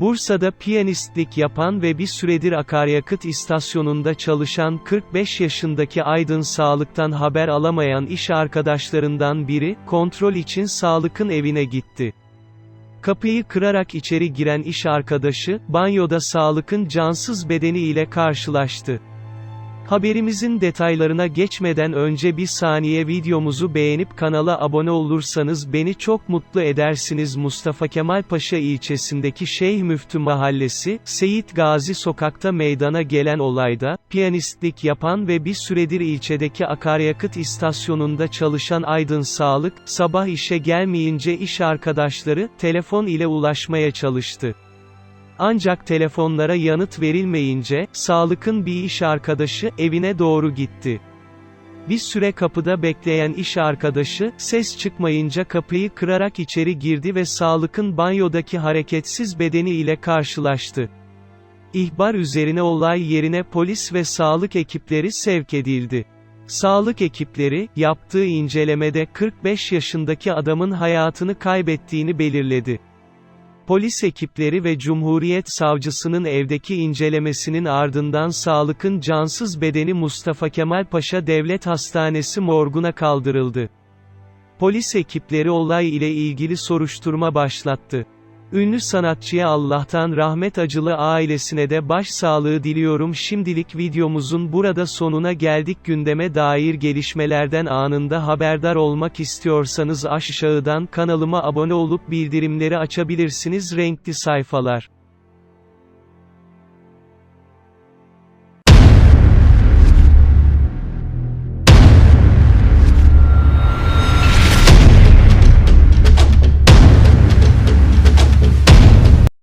Bursa'da piyanistlik yapan ve bir süredir akaryakıt istasyonunda çalışan 45 yaşındaki Aydın Sağlık'tan haber alamayan iş arkadaşlarından biri, kontrol için Sağlık'ın evine gitti. Kapıyı kırarak içeri giren iş arkadaşı, banyoda Sağlık'ın cansız bedeni ile karşılaştı. Haberimizin detaylarına geçmeden önce bir saniye videomuzu beğenip kanala abone olursanız beni çok mutlu edersiniz. Mustafa Kemal Paşa ilçesindeki Şeyh Müftü Mahallesi, Seyit Gazi sokakta meydana gelen olayda, piyanistlik yapan ve bir süredir ilçedeki akaryakıt istasyonunda çalışan Aydın Sağlık, sabah işe gelmeyince iş arkadaşları, telefon ile ulaşmaya çalıştı. Ancak telefonlara yanıt verilmeyince, Sağlık'ın bir iş arkadaşı, evine doğru gitti. Bir süre kapıda bekleyen iş arkadaşı, ses çıkmayınca kapıyı kırarak içeri girdi ve Sağlık'ın banyodaki hareketsiz bedeni ile karşılaştı. İhbar üzerine olay yerine polis ve sağlık ekipleri sevk edildi. Sağlık ekipleri, yaptığı incelemede 45 yaşındaki adamın hayatını kaybettiğini belirledi. Polis ekipleri ve Cumhuriyet Savcısının evdeki incelemesinin ardından Sağlık'ın cansız bedeni Mustafa Kemal Paşa Devlet Hastanesi morguna kaldırıldı. Polis ekipleri olay ile ilgili soruşturma başlattı. Ünlü sanatçıya Allah'tan rahmet acılı ailesine de başsağlığı diliyorum. Şimdilik videomuzun burada sonuna geldik. Gündeme dair gelişmelerden anında haberdar olmak istiyorsanız aşağıdan kanalıma abone olup bildirimleri açabilirsiniz. Renkli sayfalar.